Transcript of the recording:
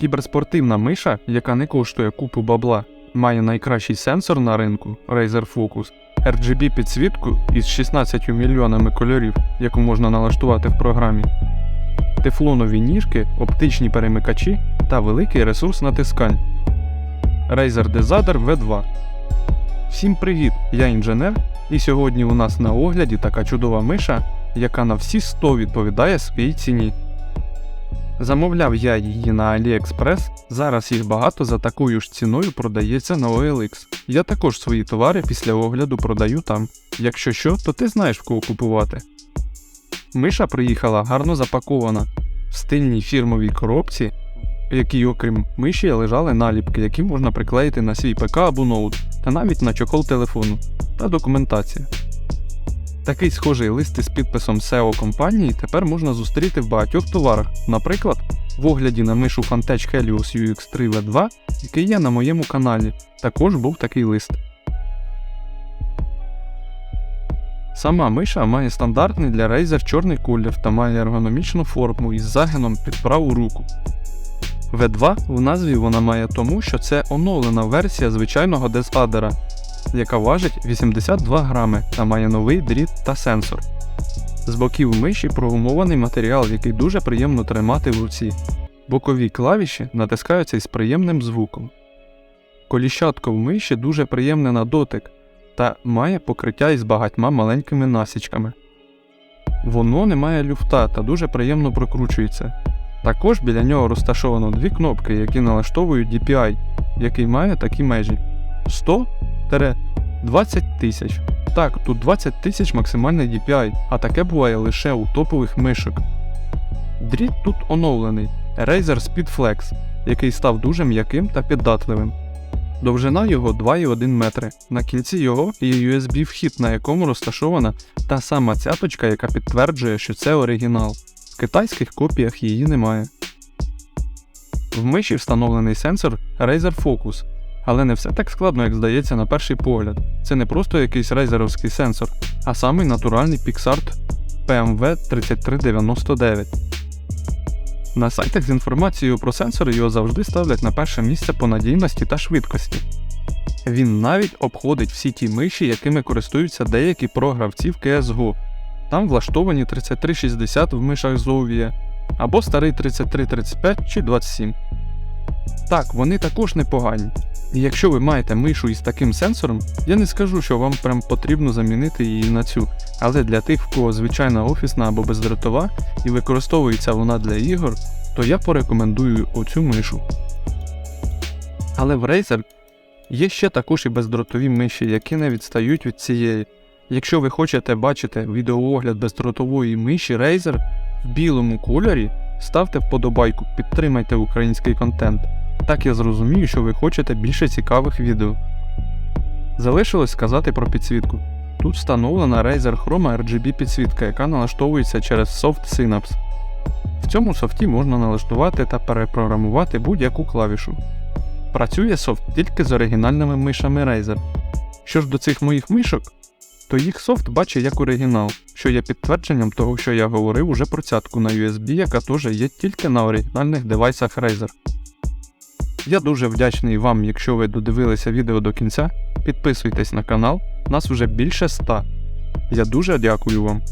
Кіберспортивна миша, яка не коштує купу бабла, має найкращий сенсор на ринку Razer Focus, RGB підсвітку із 16 мільйонами кольорів, яку можна налаштувати в програмі, тефлонові ніжки, оптичні перемикачі та великий ресурс натискань. Razer Dezader V2. Всім привіт! Я інженер, і сьогодні у нас на огляді така чудова миша, яка на всі 100 відповідає своїй ціні. Замовляв я її на AliExpress, зараз їх багато за такою ж ціною продається на OLX. Я також свої товари після огляду продаю там. Якщо що, то ти знаєш в кого купувати. Миша приїхала гарно запакована в стильній фірмовій коробці, в якій, окрім миші, лежали наліпки, які можна приклеїти на свій ПК або ноут, та навіть на чохол телефону, та документація. Такий схожий лист із підписом SEO компанії тепер можна зустріти в багатьох товарах, наприклад, в огляді на мишу Fantech Helios UX3 V2, який є на моєму каналі, також був такий лист. Сама миша має стандартний для Razer чорний колір та має ергономічну форму із загином під праву руку. V2 в назві вона має тому, що це оновлена версія звичайного дезадера, яка важить 82 грами та має новий дріт та сенсор. З боків миші прогумований матеріал, який дуже приємно тримати в руці. Бокові клавіші натискаються із приємним звуком. Коліщатко в миші дуже приємне на дотик та має покриття із багатьма маленькими насічками. Воно не має люфта та дуже приємно прокручується. Також біля нього розташовано дві кнопки, які налаштовують DPI, який має такі межі 100 20 тисяч. Так, тут 20 тисяч максимальний DPI, а таке буває лише у топових мишок. Дріт тут оновлений Razer Speed Flex, який став дуже м'яким та піддатливим. Довжина його 2,1 метри. На кільці його є USB-вхід, на якому розташована та сама цяточка, яка підтверджує, що це оригінал. В китайських копіях її немає. В миші встановлений сенсор Razer Focus, але не все так складно, як здається на перший погляд. Це не просто якийсь рейзеровський сенсор, а самий натуральний PixArt PMV 3399. На сайтах з інформацією про сенсори його завжди ставлять на перше місце по надійності та швидкості. Він навіть обходить всі ті миші, якими користуються деякі програвці в CSGO. Там влаштовані 3360 в мишах Zovia, або старий 3335 чи 27. Так, вони також непогані. І якщо ви маєте мишу із таким сенсором, я не скажу, що вам прям потрібно замінити її на цю, але для тих, в кого звичайна офісна або бездротова і використовується вона для ігор, то я порекомендую оцю мишу. Але в Razer є ще також і бездротові миші, які не відстають від цієї. Якщо ви хочете бачити відеоогляд бездротової миші Razer в білому кольорі, ставте вподобайку, підтримайте український контент. Так я зрозумію, що ви хочете більше цікавих відео. Залишилось сказати про підсвітку. Тут встановлена Razer Chroma RGB підсвітка, яка налаштовується через Soft Synapse. В цьому софті можна налаштувати та перепрограмувати будь-яку клавішу. Працює софт тільки з оригінальними мишами Razer. Що ж до цих моїх мишок, то їх софт бачить як оригінал, що є підтвердженням того, що я говорив уже про цятку на USB, яка теж є тільки на оригінальних девайсах Razer. Я дуже вдячний вам, якщо ви додивилися відео до кінця. Підписуйтесь на канал, нас вже більше 100. Я дуже дякую вам.